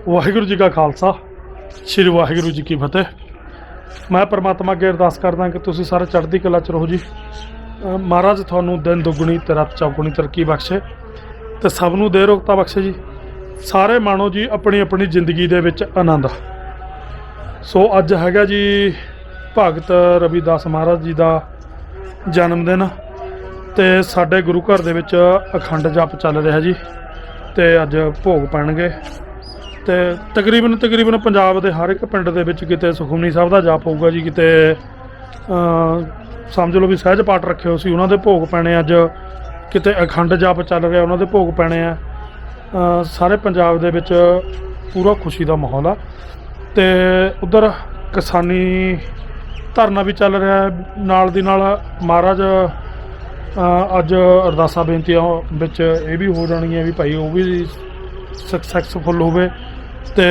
ਵਾਹਿਗੁਰੂ ਜੀ ਕਾ ਖਾਲਸਾ, ਸ੍ਰੀ ਵਾਹਿਗੁਰੂ ਜੀ ਕੀ ਫਤਿਹ। ਮੈਂ ਪਰਮਾਤਮਾ ਅੱਗੇ ਅਰਦਾਸ ਕਰਦਾ ਕਿ ਤੁਸੀਂ ਸਾਰੇ ਚੜ੍ਹਦੀ ਕਲਾ ਚ ਰਹੋ ਜੀ। ਮਹਾਰਾਜ ਤੁਹਾਨੂੰ ਦਿਨ ਦੁੱਗਣੀ ਤੇ ਰਾਤ ਚੌਗੁਣੀ ਤਰੱਕੀ ਬਖਸ਼ੇ ਤੇ ਸਭ ਨੂੰ ਦੇ ਰੋਗਤਾ ਬਖਸ਼ੇ ਜੀ। ਸਾਰੇ ਮਾਣੋ ਜੀ ਆਪਣੀ ਆਪਣੀ ਜ਼ਿੰਦਗੀ ਦੇ ਵਿੱਚ ਆਨੰਦ। ਸੋ ਅੱਜ ਹੈਗਾ ਜੀ ਭਗਤ ਰਵਿਦਾਸ ਮਹਾਰਾਜ ਜੀ ਦਾ ਜਨਮ ਦਿਨ ਤੇ ਸਾਡੇ ਗੁਰੂ ਘਰ ਦੇ ਵਿੱਚ ਅਖੰਡ ਜਪ ਚੱਲ ਰਿਹਾ ਜੀ ਤੇ ਅੱਜ ਭੋਗ ਪੈਣਗੇ। ਤੇ ਤਕਰੀਬਨ ਤਕਰੀਬਨ ਪੰਜਾਬ ਦੇ ਹਰ ਇੱਕ ਪਿੰਡ ਦੇ ਵਿੱਚ ਕਿਤੇ ਸੁਖਮਨੀ ਸਾਹਿਬ ਦਾ ਜਾਪ ਹੋਊਗਾ ਜੀ, ਕਿਤੇ ਸਮਝ ਲਓ ਵੀ ਸਹਿਜ ਪਾਠ ਰੱਖਿਓ ਸੀ, ਉਹਨਾਂ ਦੇ ਭੋਗ ਪੈਣੇ ਅੱਜ, ਕਿਤੇ ਅਖੰਡ ਜਾਪ ਚੱਲ ਰਿਹਾ, ਉਹਨਾਂ ਦੇ ਭੋਗ ਪੈਣੇ ਆ। ਸਾਰੇ ਪੰਜਾਬ ਦੇ ਵਿੱਚ ਪੂਰਾ ਖੁਸ਼ੀ ਦਾ ਮਾਹੌਲ ਆ। ਤੇ ਉਧਰ ਕਿਸਾਨੀ ਧਰਨਾ ਵੀ ਚੱਲ ਰਿਹਾ ਨਾਲ ਦੀ ਨਾਲ ਮਹਾਰਾਜ ਅੱਜ ਅਰਦਾਸਾਂ ਬੇਨਤੀਆਂ ਵਿੱਚ ਇਹ ਵੀ ਹੋ ਜਾਣਗੀਆਂ ਵੀ ਭਾਈ, ਉਹ ਵੀ ਸਕਸੈਸਫੁਲ ਹੋਵੇ ਤੇ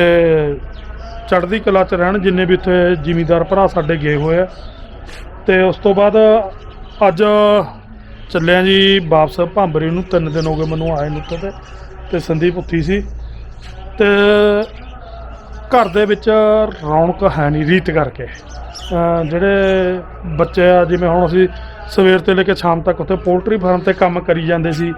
ਚੜ੍ਹਦੀ ਕਲਾ ਚ ਰਹਿਣ ਜਿੰਨੇ ਵੀ ਉੱਥੇ ਜ਼ਿਮੀਂਦਾਰ ਭਰਾ ਸਾਡੇ ਗਏ ਹੋਏ ਆ। ਤੇ ਉਸ ਤੋਂ ਬਾਅਦ ਅੱਜ ਚੱਲਿਆ ਜੀ ਵਾਪਸ ਭਾਂਬਰੀ ਨੂੰ, ਤਿੰਨ ਦਿਨ ਹੋ ਗਏ ਮੈਨੂੰ ਆਏ ਨੂੰ ਉੱਥੇ ਤੇ ਤੇ ਸੰਦੀਪ ਉੱਥੀ ਸੀ। ਤੇ ਘਰ ਦੇ ਵਿੱਚ ਰੌਣਕ ਹੈ ਨਹੀਂ ਰੀਤ ਕਰਕੇ। ਜਿਹੜੇ ਬੱਚੇ ਆ, ਜਿਵੇਂ ਹੁਣ ਅਸੀਂ ਸਵੇਰ ਤੋਂ ਲੈ ਕੇ ਸ਼ਾਮ ਤੱਕ ਉੱਥੇ ਪੋਲਟਰੀ ਫਾਰਮ ਤੇ ਕੰਮ ਕਰੀ ਜਾਂਦੇ ਸੀ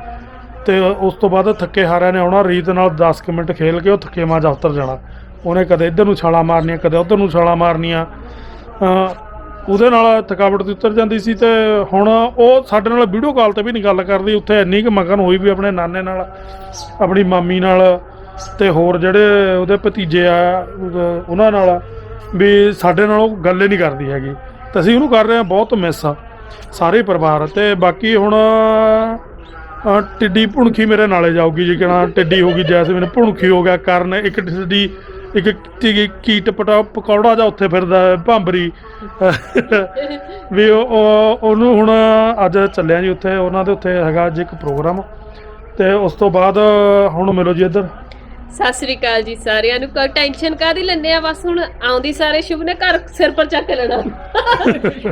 ਤੇ ਉਸ ਤੋਂ ਬਾਅਦ ਥੱਕੇ ਹਾਰਿਆਂ ਨੇ ਆਉਣਾ, ਰੀਤ ਨਾਲ 10 ਕੁ ਮਿੰਟ ਖੇਲ ਕੇ ਉਹ ਥੱਕੇ ਮਾਂ ਦਫ਼ਤਰ ਜਾਣਾ। ਉਹਨੇ ਕਦੇ ਇੱਧਰ ਨੂੰ ਛਾਲਾਂ ਮਾਰਨੀਆਂ, ਕਦੇ ਉੱਧਰ ਨੂੰ ਛਾਲਾਂ ਮਾਰਨੀਆਂ। ਉਹਦੇ ਨਾਲ ਥਕਾਵਟ ਤੇ ਉਤਰ ਜਾਂਦੀ ਸੀ ਤੇ ਹੁਣ ਉਹ ਸਾਡੇ ਨਾਲ ਵੀਡੀਓ ਕਾਲ ਤੇ ਵੀ ਨਹੀਂ ਗੱਲ ਕਰਦੀ। ਉੱਥੇ ਇੰਨੀ ਕੁ ਮਗਨ ਹੋਈ ਵੀ ਆਪਣੇ ਨਾਨੇ ਨਾਲ, ਆਪਣੀ ਮਾਮੀ ਨਾਲ ਤੇ ਹੋਰ ਜਿਹੜੇ ਉਹਦੇ ਭਤੀਜੇ ਆ ਉਹਨਾਂ ਨਾਲ ਵੀ ਸਾਡੇ ਨਾਲ ਉਹ ਗੱਲ ਹੀ ਨਹੀਂ ਕਰਦੀ ਹੈਗੀ। ਤੇ ਅਸੀਂ ਉਹਨੂੰ ਕਰ ਰਹੇ ਹਾਂ, ਬਹੁਤ ਮਿਸ ਆ। ਸਾਰੇ ਪਰਿਵਾਰ ਤੇ ਬਾਕੀ ਹੁਣ ਟਿੱਡੀ ਭੁਣਖੀ ਮੇਰੇ ਨਾਲੇ ਜਾਊਗੀ ਜੀ ਕਹਣਾ ਟਿੱਡੀ ਹੋ ਗਈ, ਜੈਸਮੀਨ ਭੁਣਖੀ ਹੋ ਗਿਆ, ਕਰਨ ਇੱਕ ਟਿੱਡੀ, ਇੱਕ ਕੀਟ ਪਟਾ ਪਕੌੜਾ ਜਾ ਉੱਥੇ ਫਿਰਦਾ ਭਾਂਬਰੀ। ਵੀ ਉਹ ਉਹ- ਉਹਨੂੰ ਹੁਣ ਅੱਜ ਚੱਲਿਆ ਜੀ ਉੱਥੇ, ਉਹਨਾਂ ਦੇ ਉੱਥੇ ਹੈਗਾ ਅੱਜ ਇੱਕ ਪ੍ਰੋਗਰਾਮ। ਤੇ ਉਸ ਤੋਂ ਬਾਅਦ ਹੁਣ ਮਿਲੋ ਜੀ ਇੱਧਰ। ਸਤਿ ਸ੍ਰੀ ਅਕਾਲ ਜੀ ਸਾਰਿਆਂ ਨੂੰ। ਕੋਈ ਟੈਨਸ਼ਨ ਕਾਦੀ ਲੈਂਦੇ ਆ? ਬਸ ਹੁਣ ਆਉਂਦੀ ਸਾਰੇ ਸ਼ੁਭ ਨੇ ਘਰ ਸਿਰ ਪਰ ਚੱਕ ਲੈਣਾ।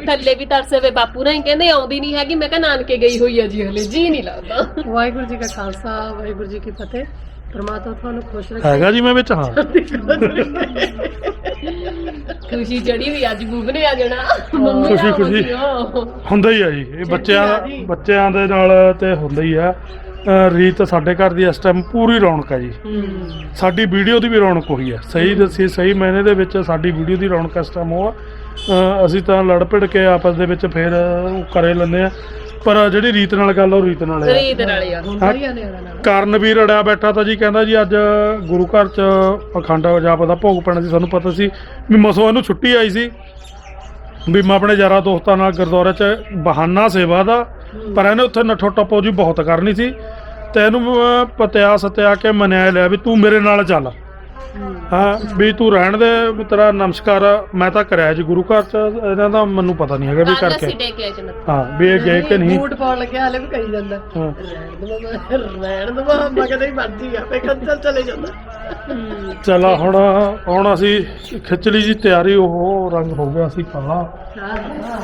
ਥੱਲੇ ਵੀ ਤਰਸੇ ਵੇ ਬਾਪੂ ਨਹੀਂ ਕਹਿੰਦੇ ਆਉਂਦੀ ਨਹੀਂ ਹੈਗੀ। ਮੈਂ ਕਿਹਾ ਨਾਨਕੇ ਗਈ ਹੋਈ ਆ ਜੀ ਹਲੇ ਜੀ ਨਹੀਂ ਲੱਗਦਾ। ਵਾਹਿਗੁਰੂ ਜੀ ਕਾ ਖਾਲਸਾ ਵਾਹਿਗੁਰੂ ਜੀ ਕੀ ਫਤਿਹ। ਪ੍ਰਮਾਤਮਾ ਤੁਹਾਨੂੰ ਖੁਸ਼ ਰੱਖੇ। ਹੈਗਾ ਜੀ ਮੈਂ ਵਿੱਚ ਹਾਂ। ਖੁਸ਼ੀ ਜੜੀ ਵੀ ਅੱਜ ਬੂਬ ਨੇ ਆ ਜਾਣਾ। ਮੰਮੀ ਖੁਸ਼ੀ, ਖੁਸ਼ੀ। ਹੁੰਦਾ ਹੀ ਆ ਜੀ। ਇਹ ਬੱਚਿਆਂ ਬੱਚਿਆਂ ਦੇ ਨਾਲ ਤੇ ਹੁੰਦਾ ਹੀ ਆ। ਰੀਤ ਸਾਡੇ ਘਰ ਦੀ ਇਸ ਟਾਈਮ ਪੂਰੀ ਰੌਣਕ ਹੈ ਜੀ। ਸਾਡੀ ਵੀਡੀਓ ਦੀ ਵੀ ਰੌਣਕ ਹੋਈ ਹੈ ਸਹੀ ਦੱਸੀ ਸਹੀ ਮੈਨੇ ਦੇ ਵਿੱਚ ਸਾਡੀ ਵੀਡੀਓ ਦੀ ਰੌਣਕ ਇਸ ਟਾਈਮ ਉਹ ਆ। ਅ, ਅਸੀਂ ਤਾਂ ਲੜ ਭਿੜ ਕੇ ਆਪਸ ਦੇ ਵਿੱਚ ਫੇਰ ਉਹ ਕਰੇ ਲੈਂਦੇ ਆ। ਪਰ ਜਿਹੜੀ ਰੀਤ ਨਾਲ ਗੱਲ ਉਹ ਰੀਤ ਨਾਲ ਹੈ ਰੀਤ ਨਾਲ ਹੀ ਆ। ਹੁੰਦਾ ਹੀ ਆ ਨਿਆਣਾ ਨਾਲ। ਕਰਨ ਵੀ ਰੜਿਆ ਬੈਠਾ ਤਾਂ ਜੀ ਕਹਿੰਦਾ ਜੀ ਅੱਜ ਗੁਰੂ ਘਰ ਚ ਅਖੰਡ ਜਾਪ ਦਾ ਭੋਗ ਪੈਣਾ ਸੀ ਸਾਨੂੰ ਪਤਾ ਸੀ ਵੀ ਮਸੋ ਇਹਨੂੰ ਛੁੱਟੀ ਆਈ ਸੀ। ਵੀ ਮੈਂ ਆਪਣੇ ਯਾਰਾਂ ਦੋਸਤਾਂ ਨਾਲ ਗੁਰਦੁਆਰੇ ਚ ਬਹਾਨਾ ਸੇਵਾ ਦਾ ਪਰ ਇਹਨੇ ਉੱਥੇ ਨੱਠੋ ਟੱਪੋ ਜੀ ਬਹੁਤ ਕਰਨੀ ਸੀ। ਤੇ ਇਹਨੂੰ ਪਤਿਆ ਸਤਿਆ ਕੇ ਮੰਨਿਆ ਲਿਆ ਵੀ ਤੂੰ ਮੇਰੇ ਨਾਲ ਚੱਲ। ਹਾਂ ਵੀ ਤੂੰ ਰਹਿਣ ਦੇ ਵੀ ਤੇਰਾ ਨਮਸਕਾਰ ਮੈਂ ਤਾਂ ਕਰਿਆ ਜੀ ਗੁਰੂ ਘਰ ਚ ਇਹਨਾਂ ਦਾ ਮੈਨੂੰ ਪਤਾ ਨਹੀਂ ਹੈਗਾ ਵੀ ਕਰਕੇ। ਅਸੀਂ ਹਾਂ ਵੀ ਇਹ ਗਏ ਕਿ ਨਹੀਂ? ਬੂਟ ਪਾਉਣ ਲੱਗਿਆ ਹਲੇ ਵੀ ਕਹੀ ਜਾਂਦਾ। ਹਾਂ। ਰਹਿਣ ਦਵਾ ਰਹਿਣ ਦਵਾ ਮੈਂ ਕਹਿੰਦਾ ਹੀ ਮਰਜ਼ੀ ਆ ਫੇ ਕੰਚਲ ਚਲੇ ਜਾਂਦਾ। ਚਲਾ ਹੁਣ ਹੁਣ ਅਸੀਂ ਖਿੱਚ ਲਈ ਜੀ ਤਿਆਰੀ ਉਹ ਰੰਗ ਹੋ ਗਿਆ ਸੀ ਕਾਲਾ।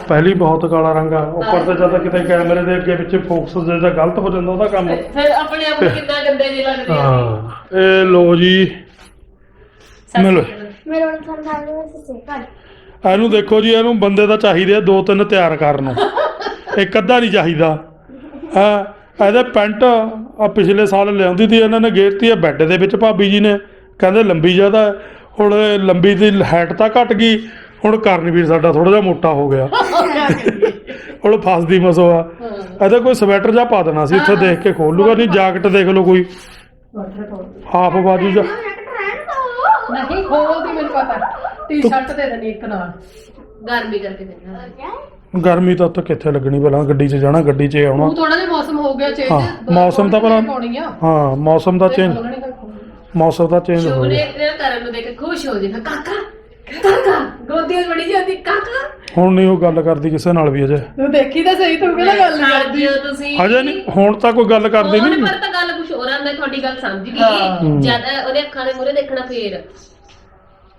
ਪਹਿਲੀ ਬਹੁਤ ਕਾਲਾ ਰੰਗ ਆ ਉੱਪਰ ਤੇ ਜਦੋਂ ਕਿਤੇ ਕੈਮਰੇ ਦੇ ਅੱਗੇ ਵਿੱਚ ਫੋਕਸ ਜਿਹੜਾ ਗਲਤ ਹੋ ਜਾਂਦਾ ਉਹਦਾ ਕੰਮ। ਫਿਰ ਆਪਣੇ ਆਪ ਨੂੰ ਕਿੰਨਾ ਗੰਦੇ ਜਿਹੇ ਲੱਗਦੇ ਆ? ਹਾਂ ਇਹ ਲੋ ਜੀ ਮਿਲੋ। ਮੇਰੇ ਕੋਲ ਸੇ ਕਰ ਇਹਨੂੰ ਦੇਖੋ ਜੀ ਇਹਨੂੰ ਬੰਦੇ ਦਾ ਚਾਹੀਦੇ ਆ ਦੋ ਤਿੰਨ ਤਿਆਰ ਕਰਨ ਨੂੰ। ਇੱਕ ਅੱਧਾ ਨਹੀਂ ਚਾਹੀਦਾ। ਹਾਂ ਇਹਦੇ ਪੈਂਟ ਆ ਪਿਛਲੇ ਸਾਲ ਲਿਆਉਂਦੀ ਤੀ ਇਹਨਾਂ ਨੇ ਗੇਰਤੀ ਆ ਬੈੱਡ ਦੇ ਵਿੱਚ ਭਾਬੀ ਜੀ ਨੇ। ਕਹਿੰਦੇ ਲੰਬੀ ਜ਼ਿਆਦਾ ਹੈ। ਹੁਣ ਲੰਬੀ ਦੀ ਹਾਈਟ ਤਾਂ ਘਟ ਗਈ ਹੁਣ ਕਰਨਵੀਰ ਸਾਡਾ ਥੋੜਾ ਜਿਹਾ ਮੋਟਾ ਹੋ ਗਿਆ। ਹੁਣ ਫਸਦੀ ਮਸੋ ਆ। ਇਹਦਾ ਕੋਈ ਸਵੈਟਰ ਜਾਂ ਪਾ ਦੇਣਾ ਸੀ ਇੱਥੇ ਦੇਖ ਕੇ ਖੋਲ ਲੂਗਾ ਨਹੀਂ ਜਾਕਟ ਦੇਖ ਲਓ ਕੋਈ। ਹਾਫ ਬਾਜੂ ਜਾਂ ਖੋਲਦੀ ਮੈਨੂੰ ਪਤਾ। ਟੀ-ਸ਼ਰਟ ਦੇ ਦੇਣੀ ਇੱਕ ਨਾਲ। ਗਰਮੀ ਕਰਕੇ ਦੇਣਾ। ਗਰਮੀ ਤਾਂ ਉੱਥੇ ਕਿੱਥੇ ਲੱਗਣੀ ਪਹਿਲਾਂ ਗੱਡੀ 'ਚ ਜਾਣਾ ਗੱਡੀ 'ਚ ਆਉਣਾ। ਉਹ ਥੋੜਾ ਜਿਹਾ ਮੌਸਮ ਹੋ ਗਿਆ ਚੇਂਜ ਹਾਂ, ਮੌਸਮ ਤਾਂ ਭਲਾ- ਹਾਂ ਮੌਸਮ ਦਾ ਚੇਂਜ ਮੌਸਮ ਦਾ ਚੇਂਜ ਹੋ ਨੇ ਗਿਆ। ਤੇਰੇ ਕਰਨ ਨੂੰ ਦੇਖ ਕੇ ਖੁਸ਼ ਹੋ ਜਾਏਗਾ। ਕਾਕਾ ਕਾਕਾ ਗੋਦੀ ਵਿੱਚ ਬੜੀ ਜਾਂਦੀ। ਕਾਕਾ। ਹੁਣ ਨਹੀਂ ਉਹ ਗੱਲ ਕਰਦੀ ਕਿਸੇ ਨਾਲ ਵੀ ਅਜੇ। ਤੂੰ ਦੇਖੀ ਤਾਂ ਸਹੀ ਤੂੰ ਕਿਹੜਾ ਗੱਲ ਨਹੀਂ ਕਰਦੀ ਹੋ ਤੁਸੀਂ। ਹਜੇ ਨਹੀਂ ਹੁਣ ਤਾਂ ਕੋਈ ਗੱਲ ਕਰਦੀ ਨਹੀਂ ਪਰ ਤਾਂ ਗੱਲ ਕੁਝ ਹੋਰ ਆ ਮੈਂ ਤੁਹਾਡੀ ਗੱਲ ਸਮਝ ਹਾਂ। ਗਈ ਜਦ ਉਹਦੇ ਅੱਖਾਂ ਦੇ ਮੂਹਰੇ ਦੇਖਣਾ ਫੇਰ।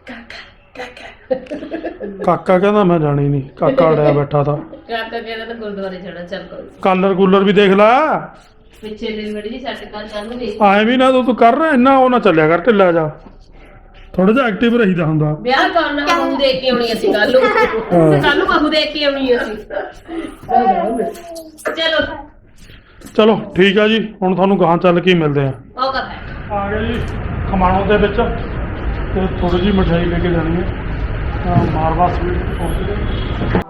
ਕਾਕਾ ਕਾਕਾ। ਕਾਕਾ ਕਹਿੰਦਾ ਮੈਂ ਜਾਣੀ ਨਹੀਂ ਕਾਕਾ ਅੜਿਆ ਬੈਠਾ ਤਾਂ। ਕਾਕਾ ਕਹਿੰਦਾ ਤਾਂ ਗੁਰਦੁਆਰੇ ਜਾਣਾ ਚੱਲ ਕੋਈ ਕਾਲਰ ਕੂਲਰ ਵੀ ਦੇਖ ਲੈ। ਪਿੱਛੇ ਦਿਨ ਬੜੀ ਜੀ ਸੱਟ ਕਰ ਚੱਲ ਵੇਖ ਐਵੇਂ ਵੀ ਨਾ ਤੂੰ ਤੂੰ ਕਰ ਰਿਹਾ ਇੰਨਾ ਉਹ ਨਾ ਚੱਲਿਆ ਕਰ ਢਿੱਲਾ ਜਾ। ਥੋੜਾ ਜਿਹਾ ਐਕਟਿਵ ਰਹੀਦਾ ਹੁੰਦਾ। ਵਿਆਹ ਕਰਨਾ ਬਹੂ ਦੇਖ ਕੇ ਆਉਣੀ ਅਸੀਂ ਕੱਲ ਨੂੰ। ਹਾਂ। ਕੱਲ ਨੂੰ ਬਹੂ ਦੇਖ ਕੇ ਆਉਣੀ ਅਸੀਂ। ਚਲੋ। ਚਲੋ ਠੀਕ ਆ ਜੀ। ਹੁਣ ਤੁਹਾਨੂੰ ਗਾਂ ਚੱਲ ਕੇ ਹੀ ਮਿਲਦੇ ਆ। ਉਹ ਕਰ। ਹੈ ਆ ਗਏ ਜੀ ਖਮਾਣੋ ਦੇ ਵਿੱਚ। ਤੇ ਥੋੜੀ ਜਿਹੀ ਮਠਿਆਈ ਲੈ ਕੇ ਜਾਣੀ ਹੈ। ਤਾਂ ਮਾਰਵਾ ਸਵੀਟ ਪਹੁੰਚ ਗਏ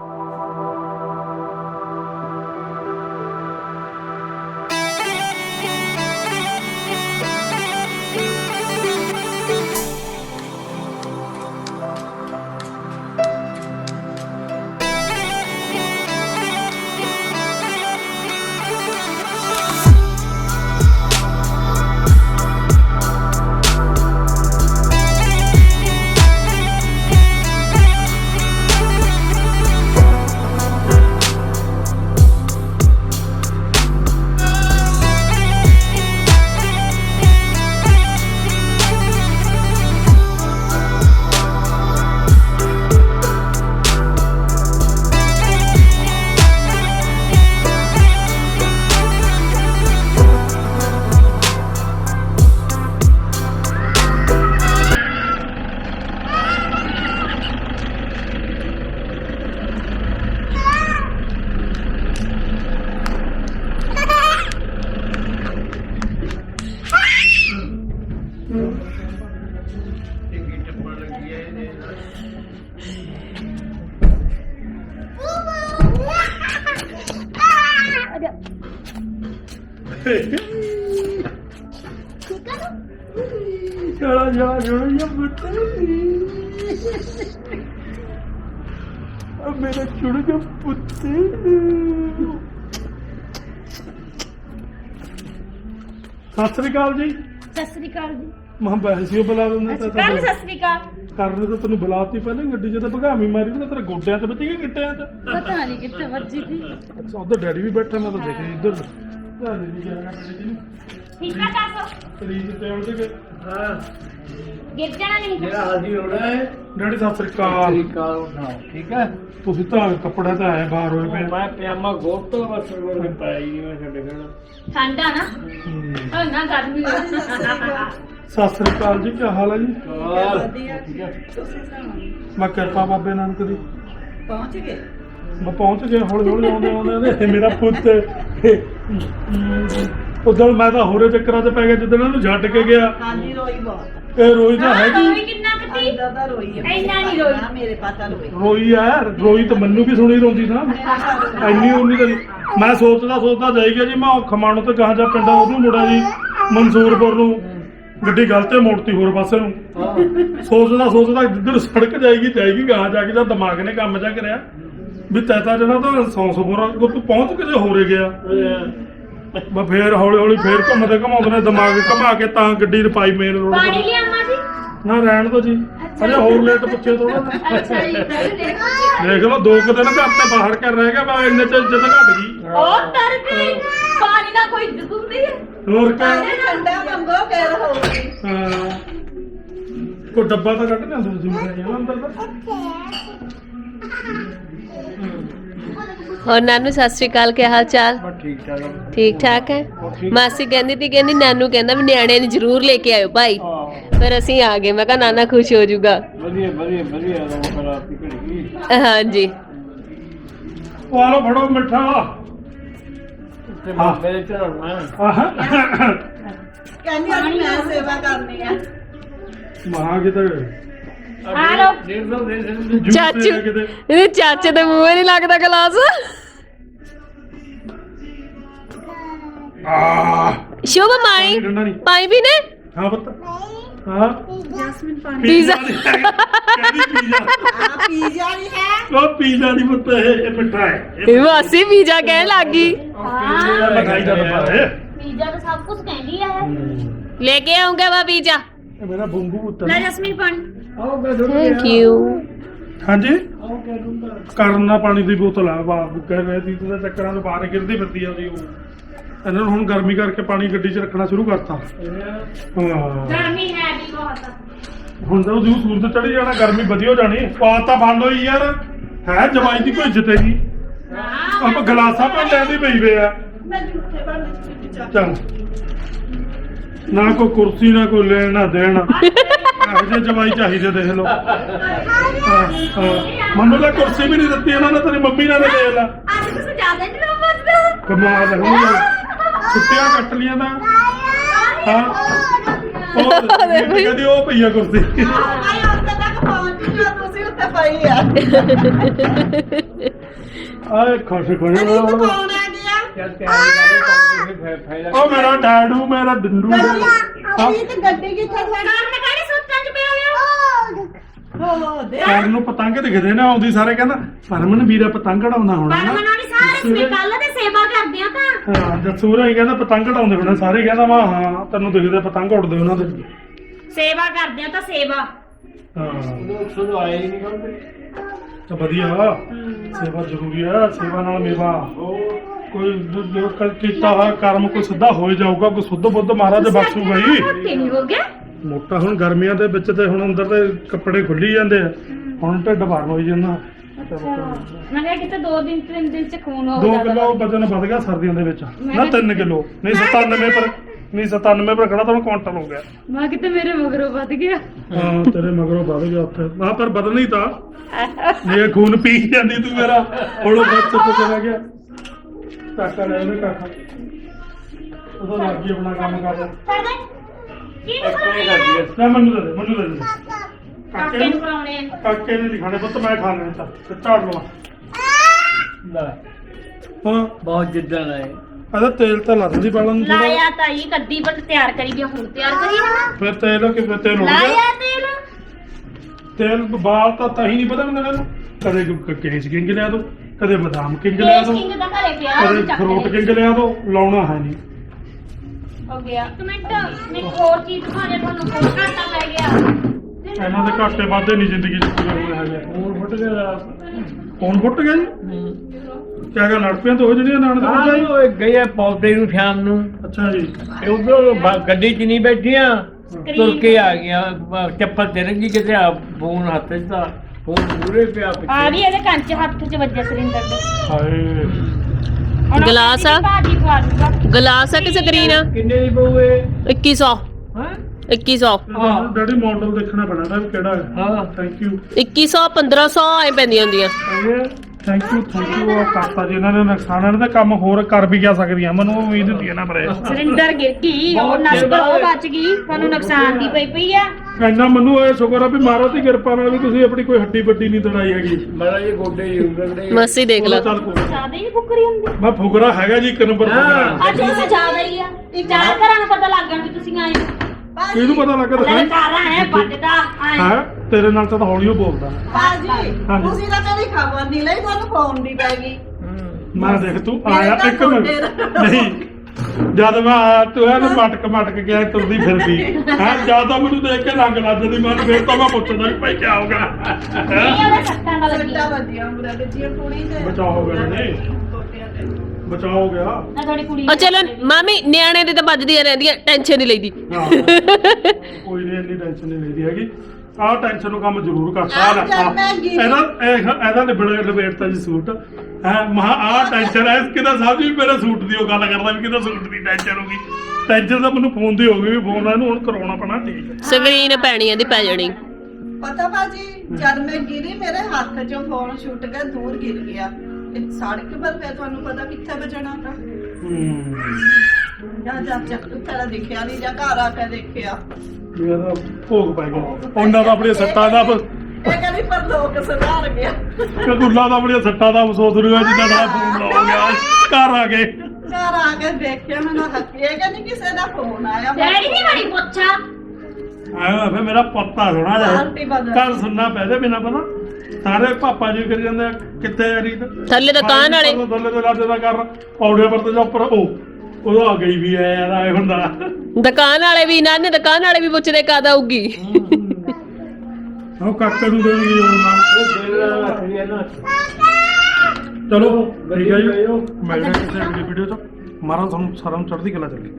ਚਲਾ ਜਾ ਜੋੜੀਆ ਬੱਟੇ ਆ ਮੇਰਾ ਚੁੜਗਾ ਪੁੱਤੇ। ਸਤਿ ਸ੍ਰੀ ਅਕਾਲ ਜੀ। ਸਤਿ ਸ੍ਰੀ ਅਕਾਲ ਜੀ। ਮਾਂ ਬੈਸੀਓ ਬੁਲਾ ਦਿੰਦੇ ਤਾਂ ਤਾਂ ਸਤਿ ਸ੍ਰੀ ਅਕਾਲ? ਕਰਨ ਤਾਂ ਤੈਨੂੰ ਬੁਲਾਤੀ ਪਹਿਲਾਂ ਗੱਡੀ 'ਚ ਤਾਂ ਭਗਾਮੀ ਮਾਰੀ ਤੇਰੇ ਗੋਡਿਆਂ ਤੇ ਵੱਜੀ ਕਿ ਗਿੱਟਿਆਂ ਤੇ ਪਤਾ ਨਹੀਂ ਕਿੱਥੇ ਵੱਜੀ ਸੀ। ਅੱਛਾ ਉਧਰ ਡੈਡੀ ਵੀ ਬੈਠਾ ਮੈਂ ਤਾਂ ਦੇਖਿਆ ਇੱਧਰ। ਧਿਆਨ ਨਹੀਂ ਗਿਆ ਡੈਡੀ ਜੀ ਨੂੰ ਠੀਕ ਆ ਕਾਸੋ ਤਰੀਕ ਤੇ ਉਲਟ ਕੇ ਹਾਂ ਗਿਰ ਜਾਣਾ ਨਹੀਂ ਜਿਹੜਾ ਹਾਜ਼ੀ ਹੋਣਾ ਹੈ ਡੈਡੀ ਸਤਿ ਸ੍ਰੀ ਅਕਾਲ ਤਰੀਕਾ ਉਠਾਓ ਠੀਕ ਹੈ ਤੁਸੀਂ ਤਾਂ ਕੱਪੜਾ ਤਾਂ ਆਏ ਬਾਹਰ ਹੋਏ ਪਏ ਮੈਂ ਪਜਾਮਾ ਗੋਟ ਤੋਂ ਬਸ ਉਹ ਪਾਈ ਨਹੀਂ ਮੈਂ ਛੱਡ ਗਿਆ ਠੰਡਾ ਨਾ। ਹਮ। ਹਾਂ ਨਾ ਗਰਮੀ ਸਤਿ ਸ੍ਰੀ ਅਕਾਲ ਜੀ ਕੀ ਹਾਲ ਹੈ ਜੀ? ਹੈ ਮੈਂ ਕਿਰਪਾ ਬਾਬੇ ਨਾਨਕ ਦੀ। ਪਹੁੰਚ ਗਏ? ਮੈਂ ਪਹੁੰਚ ਗਿਆ ਹੌਲੀ ਹੌਲੀ ਆਉਂਦੇ ਆਉਂਦੇ ਇਹ ਮੇਰਾ ਪੁੱਤ ਉਦੋਂ ਮੈਂ ਤਾਂ ਹੋਰੇ ਚੱਕਰਾਂ 'ਚ ਪੈ ਗਿਆ ਜਦੋਂ ਇਹਨੂੰ ਛੱਡ ਕੇ ਗਿਆ। ਹਾਂਜੀ ਰੋਈ ਬਹੁਤ। ਇਹ ਰੋਈ ਤਾਂ ਹੈਗੀ। ਰੋਈ ਕਿੰਨਾ ਕਤੀ ਦਾ ਰੋਈ ਹੈ। ਇੰਨਾ ਨਹੀਂ ਰੋਈ। ਹਾਂ, ਮੇਰੇ ਪਾਤਾ ਰੋਈ। ਰੋਈ ਐ ਰੋਈ ਤਾਂ ਮੈਨੂੰ ਵੀ ਸੁਣੀ ਰੋਂਦੀ ਨਾ। ਇੰਨੀ ਉਨੀ ਤਾਂ ਮੈਂ ਸੋਚਦਾ ਸੋਚਦਾ ਜਾਈ ਗਿਆ ਜੀ ਮੈਂ ਉਹ ਖਮਾਣੋ ਤੇ ਗਾਂ ਜਾ ਪਿੰਡਾਂ ਉਹਨੂੰ ਮੁੜਾ ਜੀ ਮਨਸੂਰਪੁਰ ਨੂੰ। ਗੱਡੀ ਗਲਤੇ ਮੋੜਤੀ ਹੋਰ ਪਾਸੇ ਨੂੰ। ਸੋਚਦਾ ਸੋਚਦਾ ਜਿੱਧਰ ਸੜਕ ਜਾਏਗੀ ਜਾਏਗੀ ਗਾਂ ਜਾ ਕੇ ਜਦ ਦਿਮਾਗ ਨੇ ਕੰਮ ਜਾ ਕਰਿਆ। ਵੀ ਤੈਤਾ ਜਣਾ ਤਾਂ ਸੌ ਸੌ ਬੋਰਾ ਤੂੰ ਪਹੁੰਚ ਕਿਤੇ ਹੋਰੇ ਗਿਆ। ਮੈਂ ਫੇਰ ਹੌਲੀ ਹੌਲੀ ਫੇਰ ਘੁੰਮਦੇ ਘਮਾਉਂਦੇ ਨੇ ਦਿਮਾਗ ਘੁਮਾ ਕੇ ਤਾਂ ਗੱਡੀ ਰਪਾਈ ਮੇਨ ਰੋਡ ਪਾਣੀ ਲਿਆਵਾਂ ਜੀ? ਨਾ ਰਹਿਣ ਦੋ ਜੀ। ਅਜੇ ਹੋਰ ਲੇਟ ਪੁੱਛੇ ਥੋੜਾ ਅੱਛਾ ਜੀ ਦੇਖ ਲਓ ਦੋ ਕੁ ਦਿਨ ਘਰ ਤੇ ਬਾਹਰ ਕਰ ਰਹਿ ਗਿਆ ਮੈਂ ਇੰਨੇ ਚ ਇੱਜ਼ਤ ਘਟ ਗਈ। ਉਹ ਤਰ ਗਈ ਪਾਣੀ ਦਾ ਕੋਈ ਜ਼ਰੂਰ ਨਹੀਂ ਹੈ? ਹੋਰ ਕਾ? ਠੰਡਾ ਮੰਗੋ ਹਾਂ ਕੋ ਡੱਬਾ ਤਾਂ ਕੱਢ ਲਿਆ ਤੁਸੀਂ ਮੇਰੇ ਅੰਦਰ ਦਾ। ਹੋਰ ਨਾਨੂ ਸਤਿ ਸ਼੍ਰੀ ਅਕਾਲ ਕੀ ਹਾਲ ਚਾਲ? ਠੀਕ ਠਾਕ ਆ। ਠੀਕ ਠਾਕ ਹੈ? ਮਾਸੀ ਕਹਿੰਦੀ ਤੀ ਕਹਿੰਦੀ ਨਾਨੂ ਕਹਿੰਦਾ ਵੀ ਨਿਆਣੇ ਨੂੰ ਜ਼ਰੂਰ ਲੈ ਕੇ ਆਇਓ ਭਾਈ। ਫਿਰ ਅਸੀਂ ਆ ਗਏ ਮੈਂ ਕਿਹਾ ਨਾਨਾ ਖੁਸ਼ ਹੋ ਜਾਊਗਾ। ਵਧੀਆ ਵਧੀਆ ਵਧੀਆ ਰੋ ਖਰਾਬ ਦੀ ਘੜੀ ਗਈ। ਹਾਂਜੀ। ਉਹ ਆ ਲੋ ਫੜੋ ਮਿੱਠਾ। ਤੇ। ਮੇਰੇ ਚੜਾਉਣਾ ਆਹ। ਕਹਿੰਦੀ ਅੱਜ ਮੈਂ ਸੇਵਾ ਕਰਨੀ ਆ। ਮਹਾ ਕਿਤੇ ਆ ਲਓ। ਚਾਚੂ ਇਹਦੇ ਚਾਚੇ ਦੇ ਮੂੰਹ ਨਹੀਂ ਲੱਗਦਾ ਗਲਾਸ। ਆ ਸ਼ੁਭ ਮਾਈ ਪਾਈ ਵੀ ਨੇ। ਹਾਂ ਪੁੱਤ। ਹਾਂ। ਜੈਸਮਿਨ ਪਾਣੀ। ਪੀਜ਼ਾ ਆ ਪੀਜ਼ਾ ਨਹੀਂ ਹੈ ਉਹ ਪੀਜ਼ਾ ਨਹੀਂ ਪੁੱਤ ਇਹ ਇਹ ਮਿੱਠਾ ਹੈ। ਇਹ ਮਾਸੀ ਪੀਜ਼ਾ ਕਹਿਣ ਲੱਗੀ ਇਹ ਮਠਾਈ ਦਾ ਡੱਬਾ ਹੈ ਪੀਜ਼ਾ ਤਾਂ ਸਭ ਕੁਝ ਕਹਿੰਦੀ ਆ। ਲੈ ਕੇ ਆਉਂਗਾ ਵਾ ਪੀਜ਼ਾ। ਇਹ ਮੇਰਾ ਬੰਬੂ ਪੁੱਤ ਲੈ ਹੈ। ਜਸਮੀਨ ਪਾਣੀ। ਥੈਂਕ ਯੂ ਹਾਂਜੀ? ਕਰਨਾ ਪਾਣੀ ਦੀ ਬੋਤਲ ਆ ਬਾਪ ਕਹਿ ਰਹੇ ਸੀ ਤੇ ਚੱਕਰਾਂ ਤੋਂ ਬਾਹਰ ਗਿਰਦੀ ਫਿਰਦੀ ਆ ਉਹਦੀ ਉਹ। ਇਹਨਾਂ ਨੂੰ ਹੁਣ ਗਰਮੀ ਕਰਕੇ ਪਾਣੀ ਗੱਡੀ 'ਚ ਰੱਖਣਾ ਸ਼ੁਰੂ ਕਰਤਾ। ਹਾਂ। ਗਰਮੀ ਹੈ ਵੀ ਬਹੁਤ। ਹੁਣ ਤਾਂ ਉਹਦੀ ਸੂਰਜ ਚੜੀ ਜਾਣਾ ਗਰਮੀ ਵਧੀਆ ਹੋ ਜਾਣੀ। ਪਾਤ ਤਾਂ ਬੰਦ ਹੋਈ ਯਾਰ। ਹੈ ਜਮਾਈ ਦੀ ਕੋਈ ਇੱਜ਼ਤ ਹੈਗੀ ਆਪਾਂ ਗਲਾਸਾਂ ਭਾਂਡਿਆਂ ਦੀ ਪਈ ਵੇ ਆ। ਮੈਂ ਝੂਠੇ ਚੱਲ। ਨਾ ਕੋਈ ਕੁਰਸੀ ਨਾ ਕੋਈ ਲੈਣ ਨਾ ਦੇਣ। ਇਹੋ ਜਿਹੇ ਜਵਾਈ ਚਾਹੀਦੇ ਦੇਖ ਲਓ। ਹਾਂ, ਹਾਂ। ਮੈਨੂੰ ਤਾਂ ਕੁਰਸੀ ਵੀ ਨਹੀਂ ਦਿੱਤੀ ਇਹਨਾਂ ਨੇ ਤੇਰੀ ਮੰਮੀ ਨੇ ਦੇ ਲਾ। ਅੱਜ ਤੁਸੀਂ ਜ਼ਿਆਦਾ ਡਰਾਮਾ ਦਾ ਕਮਾਲ ਹੈ ਹੁਣ ਛੁੱਟੀਆਂ ਕੱਟ ਲੀਆਂ ਤਾਂ। ਹਾਂ। ਉਹ ਕਹਿੰਦੀ ਉਹ ਪਈਆ ਕੁਰਸੀ। ਆਏ ਉੱਤੇ ਤੱਕ ਪਹੁੰਚ ਗਿਆ ਤੁਸੀਂ ਉੱਤੇ ਪਈ ਆ। ਆਏ ਖੁਸ਼ ਖੁਸ਼ ਗਿਆ ਫਿਰ ਫਾਇਦਾ ਉਹ ਮੇਰਾ ਡੈਡੂ ਮੇਰਾ ਡੰਡੂ। ਹਾਂ ਇਹ ਤੇ ਗੱਡੀ ਕਿੱਥੇ ਖੜੀ ਕਾਰ ਕਿਹੜੇ ਹੋ ਦੇ ਪੈਰ ਨੂੰ ਪਤੰਗ ਦਿਖਦੇ ਨੇ ਆਉਂਦੀ ਸਾਰੇ ਕਹਿੰਦਾ ਪਰਮਨ ਵੀਰਾ ਪਤੰਗ ਉਡਾਉਂਦਾ ਹੋਣਾ ਨਾ। ਮਨਾਉਣੀ ਸਾਰੇ ਸਵੇ ਕੱਲ ਤੇ ਸੇਵਾ ਕਰਦੇ ਆ ਤਾਂ। ਹਾਂ ਜਸੂਰ ਹੀ ਕਹਿੰਦਾ ਪਤੰਗ ਉਡਾਉਂਦੇ ਹੋਣੇ ਸਾਰੇ ਕਹਿੰਦਾ ਵਾ ਹਾਂ ਤੈਨੂੰ ਦਿਖਦੇ ਪਤੰਗ ਉੱਡਦੇ ਉਹਨਾਂ ਦੇ। ਸੇਵਾ ਕਰਦੇ ਆ ਤਾਂ ਸੇਵਾ। ਹਾਂ। ਸੁਣ ਆਏ ਹੀ ਨਹੀਂ ਕਰਦੇ ਤਾਂ ਵਧੀਆ ਸੇਵਾ ਜ਼ਰੂਰੀ ਹੈ ਸੇਵਾ ਨਾਲ ਮੇਵਾ। ਕੋਈ ਜੋ- ਜੋ ਕਰ ਕੀਤਾ ਹੋਇਆ ਕਰਮ ਕੋਈ ਸਿੱਧਾ ਹੋ ਹੀ ਜਾਊਗਾ ਕੋਈ ਸੁੱਧ ਬੁੱਧ ਮਹਾਰਾਜ ਬਖਸ਼ੂਗਾ ਹੀ। ਨਹੀਂ ਹੋ ਗਿਆ ਮੋਟਾ ਹੁਣ ਗਰਮੀਆਂ ਦੇ ਵਿੱਚ ਤੇ ਹੁਣ ਅੰਦਰ ਦੇ ਕੱਪੜੇ ਖੁੱਲੀ ਜਾਂਦੇ ਆ। ਹੁਣ ਢਿੱਡ ਭਰ ਹੋਈ ਜਾਂਦਾ। ਮੈਂ ਕਿਹਾ ਕਿਤੇ 2 ਦਿਨ 3 ਦਿਨ ਚ ਖੂਨ ਹੋ 2 ਜਾਦਾ ਕਿਲੋ ਵਜਨ ਵੱਧ ਗਿਆ ਸਰਦੀਆਂ ਦੇ ਵਿੱਚ। ਨਾ ਕਿਹਾ- 3 ਕਿਲੋ ਨਹੀਂ 97 ਪਰ ਨਹੀਂ 97 ਪਰ ਖੜਾ ਤਾਂ ਹੁਣ ਕੁਆਂਟਲ ਹੋ ਗਿਆ। ਮੈਂ ਕਿਤੇ ਮੇਰੇ ਮਗਰੋਂ ਵੱਧ ਗਿਆ। ਹਾਂ ਤੇਰੇ ਮਗਰੋਂ ਵੱਧ ਗਿਆ ਉੱਥੇ। ਹਾਂ ਪਰ ਬਦਲ ਨਹੀਂ ਤਾਂ ਇਹ ਖੂਨ ਪੀ ਜਾਂਦੀ ਤੂੰ ਮੇਰਾ। ਹੁਣ ਉਹ ਬੱਚ ਤੇ ਚਲਾ ਗਿਆ। ਕਾਕਾ ਲੈ ਉਹਨੇ ਕਾਕਾ ਉਹਦਾ ਲੱਗ ਆਪਣਾ ਕੰਮ ਕਰ ਕੀ ਐਕਟਿੰਗ ਕਰਦੀ ਹੈ ਲੈ ਮੈਨੂੰ ਦੇ ਦੇ ਮੈਨੂੰ ਦੇ ਦੇ। ਕਾਕੇ ਕਾਕੇ ਨੂੰ ਨੂੰ ਪਾਉਣੇ ਆ। ਕਾਕੇ ਨੇ ਨਹੀਂ ਖਾਣੇ ਪੁੱਤ ਮੈਂ ਖਾ ਲੈਣਾ ਤਾਂ। ਤੇ ਝਾੜ ਲਵਾ। ਲੈ। ਹਾਂ ਬਹੁਤ ਜਿੱਦਣ ਆਏ ਇਹਦਾ ਤੇਲ ਤਾਂ ਬਾਲਾਂ ਨੂੰ ਥੋੜਾ ਲਾਇਆ ਤਾਂ ਇਹ ਕੱਦੀ ਪਰ ਤਿਆਰ ਕਰੀ ਵੀ ਹੁਣ ਤਿਆਰ ਕਰੀ ਨਾ ਫਿਰ ਤੇਲ ਕਿ ਫਿਰ ਤੇਲ ਹੋ ਗਿਆ ਲਾਇਆ ਤੇਲ? ਤੇਲ ਬਾਲ ਤਾਂ ਤਾਂ ਹੀ ਨਹੀਂ ਪਤਾ ਮੈਨੂੰ ਇਹਨੂੰ। ਕਦੇ ਕ- ਕੇਸ ਕਿੰਗ ਲਿਆ ਦੋ ਕਦੇ ਬਦਾਮ ਕਿੰਗ ਲਿਆ ਕੇਸ ਦੋ ਕਿੰਗ ਦਾ ਘਰੇ ਪਿਆ ਕਦੇ ਚੱਕ ਫਰੂਟ ਲਿਆ। ਕਿੰਗ ਲਿਆ ਦੋ ਲਾਉਣਾ ਹੈ ਨਹੀਂ। ਹੋ ਗਿਆ। ਇੱਕ ਮਿੰਟ ਮੈਂ ਹੋਰ ਚੀਜ਼ ਦਿਖਾ ਦੇ ਤੁਹਾਨੂੰ ਬਹੁਤ ਘਾਟਾ ਪੈ ਗਿਆ। ਇਹਨਾਂ ਦੇ ਘਾਟੇ ਵਾਧੇ ਨਹੀਂ ਜ਼ਿੰਦਗੀ ਚ ਪੂਰੇ ਹੋਣੇ ਹੈਗੇ ਹੋਰ ਫੁੱਟ ਗਿਆ ਕੌਣ ਫੁੱਟ ਗਿਆ ਜੀ? ਕਿਆ ਗੱਲ ਲੜ ਪਿਆ ਤਾਂ ਉਹ ਜਿਹੜੀਆਂ ਹਾਂ ਦੇ ਉਹ ਗਏ ਪੌਦੇ ਨੂੰ ਸ਼ਾਮ ਨੂੰ। ਅੱਛਾ ਜੀ। ਤੇ ਉਧਰ ਗੱਡੀ 'ਚ ਨਹੀਂ ਬੈਠੀਆਂ। ਤੁਰ ਕੇ ਆ ਗਿਆ ਚੱਪਲ ਤੇ ਰੰਗੀ ਕਿਤੇ ਆ ਫੋਨ ਹੱਥ 'ਚ ਤਾਂ। ਫੋਨ ਮੂਰੇ ਪਿਆ ਆ ਪਿੱਛੇ ਵੀ ਇਹਦੇ ਕੰਨ 'ਚ ਹੱਥ 'ਚ ਵੱਜਿਆ ਸਰਿੰਦਰ ਦੇ ਹਾਏ। ਗਲਾਸ ਆ? ਭਾਜੀ ਖਵਾ ਦੂਗਾ ਗਲਾਸ ਆ ਕਿ ਸਕਰੀਨ ਆ? ਕਿੰਨੇ ਦੀ ਪਊਏ 2100 ਹਾਂ? 2100 ਹਾਂ। ਡੈਡੀ ਮਾਡਲ ਦੇਖਣਾ ਪੈਣਾ ਨਾ ਵੀ ਕਿਹੜਾ ਹੈ। ਹਾਂ। ਥੈਂਕ ਯੂ 2100 1500 ਐ ਪੈਂਦੀਆਂ ਹੁੰਦੀਆਂ। ਥੈਂਕ ਯੂ ਥੈਂਕ ਯੂ ਉਹ ਕਾਪਾ ਜੀ ਇਹਨਾਂ ਨੇ ਨੁਕਸਾਨ ਇਹਨਾਂ ਦਾ ਕੰਮ ਹੋਰ ਕਰ ਵੀ ਜਾ ਸਕਦੀਆਂ? ਮੈਨੂੰ ਉਮੀਦ ਹੁੰਦੀ ਹੈ ਨਾ ਬਰੇ ਸਰਿੰਦਰ ਗਿਰ ਗਈ ਉਹ ਬਹੁਤ ਨਸ ਚੰਗਾ ਉਹ। ਬਚ ਗਈ ਤੁਹਾਨੂੰ ਨੁਕਸਾਨ ਦੀ ਪਈ ਪਈ ਆ? ਇੰਨਾ ਮੈਨੂੰ ਇਹ ਸ਼ੁਕਰ ਆ ਵੀ ਮਹਾਰਾਜ ਦੀ ਕਿਰਪਾ ਨਾਲ ਵੀ ਤੁਸੀਂ ਆਪਣੀ ਕੋਈ ਹੱਡੀ ਵੱਡੀ ਨਹੀਂ ਤੜਾਈ ਹੈਗੀ। ਮਾਰਾ ਇਹ ਗੋਡੇ ਹੀ ਉਂਗਲਦੇ ਮਸੀ ਦੇਖ ਲਾ। ਚੱਲ ਕੋਈ। ਜ਼ਿਆਦਾ ਹੀ ਫੁਕਰੀ ਹੁੰਦੀ। ਮੈਂ ਫੁਕਰਾ ਹੈਗਾ ਜੀ ਇੱਕ ਨੰਬਰ। ਫੁਕਰਾ। ਅੱਜ ਉਹ ਜ਼ਿਆਦਾ ਹੀ ਆ। ਇਹ ਚਾਰ ਘਰਾਂ ਨੂੰ ਪਤਾ ਲੱਗ ਗਿਆ ਵੀ ਤੁਸੀਂ ਆਏ। ਕਿਹਨੂੰ ਪਤਾ ਲੱਗਾ ਲੈ ਦਿਖਾਈ ਚਾਰਾ ਹੈ? ਵੱਜਦਾ ਆਏ ਹੈ? ਤੇਰੇ ਨਾਲ ਤਾਂ ਹੌਲੀ ਹੋ ਬੋਲਦਾ। ਹਾਂਜੀ। ਤੁਸੀਂ ਤਾਂ ਕਦੀ ਖਬਰ ਨਹੀਂ ਲਈ ਤੁਹਾਨੂੰ ਫੋਨ ਦੀ ਪੈ ਗਈ। ਮੈਂ ਦੇਖ ਤੂੰ ਆਇਆ ਇੱਕ ਮਿੰਟ। ਨਹੀਂ ਜਦ ਮੈਂ ਆਇਆ ਤੂੰ ਐਨ ਮਟਕ ਮਟਕ ਗਿਆ ਤੁਰਦੀ ਫਿਰਦੀ। ਹੈ ਜਦ ਤਾਂ ਮੈਨੂੰ ਦੇਖ ਕੇ ਰੰਗ ਲੱਗ ਜਾਂਦੀ ਮੈਂ ਫੇਰ ਤਾਂ ਮੈਂ ਪੁੱਛਦਾ ਵੀ ਭਾਈ ਕੀ ਹੋ ਗਿਆ। ਨਹੀਂ ਉਹਦੇ ਸੱਟਾਂ ਦਾ ਲੱਗੀ ਸੱਟਾ ਵੱਜੀਆਂ ਬੁਰਾ ਗੱਜੀਆਂ ਕੁੜੀ ਤੇ ਬਚਾਅ ਹੋ ਗਿਆ ਤੁਹਾਡੀ ਕੁੜੀ ਉਹ ਚਲੋ ਮਾਮੀ ਨਿਆਣੇ ਦੇ ਤਾਂ ਵੱਜਦੀਆਂ ਰਹਿੰਦੀਆਂ ਟੈਨਸ਼ਨ ਨਹੀਂ ਲਈਦੀ। ਹਾਂ। ਕੋਈ ਨਹੀਂ ਇੰਨੀ ਟੈਨਸ਼ਨ ਨਹੀਂ ਲੈਦੀ ਹੈਗੀ। ਆਹ ਟੈਨਸ਼ਨ ਨੂੰ ਕੰਮ ਜ਼ਰੂਰ ਕਰਤਾ ਆਹ ਇਹਦਾ ਇਹ- ਇਹਦਾ ਨਿਬੜੇ ਲਪੇਟਤਾ ਜੀ ਸੂਟ। ਹੈ? ਮਹਾ ਆਹ ਟੈਨਸ਼ਨ ਹੈ। ਕਿਦਾ ਸਾਹਿਬ ਜੀ ਮੇਰੇ ਸੂਟ ਦੀ ਉਹ ਗੱਲ ਕਰਦਾ ਵੀ ਕਿਦਾ ਸੂਟ ਦੀ ਟੈਨਸ਼ਨ ਹੋ ਗਈ। ਟੈਨਸ਼ਨ ਤਾਂ ਮੈਨੂੰ ਫੋਨ ਦੀ ਹੋ ਗਈ ਵੀ ਫੋਨ ਇਹਨੂੰ ਹੁਣ ਕਰਾਉਣਾ ਪੈਣਾ ਠੀਕ ਹੈ ਸਕਰੀਨ ਪੈਣੀ ਇਹਦੀ ਪੈ ਜਾਣੀ। ਪਤਾ ਬਾਜੀ ਜਦ ਮੈਂ ਗਿਰੀ ਮੇਰੇ ਹੱਥ ਚੋਂ ਫੋਨ ਛੁੱਟ ਗਿਆ ਦੂਰ ਗਿਰ ਗਿਆ। ਇਹ ਸੜਕ ਪਰ ਪਿਆ ਤੁਹਾਨੂੰ ਪਤਾ ਕਿੱਥੇ ਵੱਜਣਾ ਤਾਂ। ਹੂੰ। ਜਾਂ ਜਾਂ ਜਾਂ ਤੇਰਾ ਦੇਖਿਆ ਨਹੀਂ ਜਾਂ ਘਰ ਆ ਕੇ ਦੇਖਿਆ। ਮੇਰਾ ਭੋਗ ਪੈ ਗਿਆ। ਉਹਨਾਂ ਦਾ ਆਪਣੀਆਂ ਸੱਟਾਂ ਦਾ ਇਹ ਕਹਿੰਦੀ ਪਰ ਲੋਕ ਸੁਧਾਰ ਗਿਆ ਕਗੁੱਲਾ ਦਾ ਆਪਣੀਆਂ ਸੱਟਾਂ ਦਾ ਅਫਸੋਸ ਰਿਹਾ ਜਿੱਦਾਂ ਦਾ ਫੋਨ ਹੋ ਗਿਆ। ਘਰ ਆ ਕੇ ਘਰ ਆ ਕੇ ਦੇਖਿਆ ਮੈਨੂੰ ਹੱਕੀ ਇਹ ਕਹਿੰਦੀ ਕਿਸੇ ਦਾ ਫੋਨ ਆਇਆ। ਡੈਡੀ ਦੀ ਬੜੀ ਪੁੱਛਾ। ਆਇਆ ਫੇ ਮੇਰਾ ਪੋਤਾ ਸੋਣਾ ਜਾ ਬਦਲ। ਘਰ ਸੁਣਨਾ ਪੈਦੇ ਬਿਨਾ ਪਤਾ। ਸਾਰੇ ਪਾਪਾ ਜੀ ਕਰੀ ਜਾਂਦੇ ਕਿੱਥੇ ਰੀਤ? ਥੱਲੇ ਦੁਕਾਨ ਵਾਲੇ। ਥੱਲੇ ਤੇ ਲਾਦੇ ਦਾ ਕਰ ਪੌੜੇ ਪਰ ਤੇ ਜਾ ਉੱਪਰ। ਉਹ ਉਹ ਆ ਗਈ ਵੀ ਐ ਯਾਰ ਆਏ ਹੁੰਦਾ। ਦੁਕਾਨ ਵਾਲੇ ਵੀ ਦੁਕਾਨ ਵਾਲੇ ਵੀ ਪੁੱਛਦੇ ਕਦ ਆਊਗੀ। ਉਹ ਕਾਕੇ ਨੂੰ ਦੇਣਗੇ ਉਹਨਾਂ ਉਹ ਦਿਲ ਰੱਖੀ ਹੈ ਨਾ। ਚਲੋ ਠੀਕ ਹੈ ਜੀ। ਮਿਲਦੇ ਹਾਂ ਕਿਸੇ ਅਗਲੀ ਵੀਡੀਓ ਚ। ਮਾਰਾ ਤੁਹਾਨੂੰ ਸਾਰਿਆਂ ਨੂੰ ਚੜ੍ਹਦੀ ਕਲਾ ਚੱਲੀ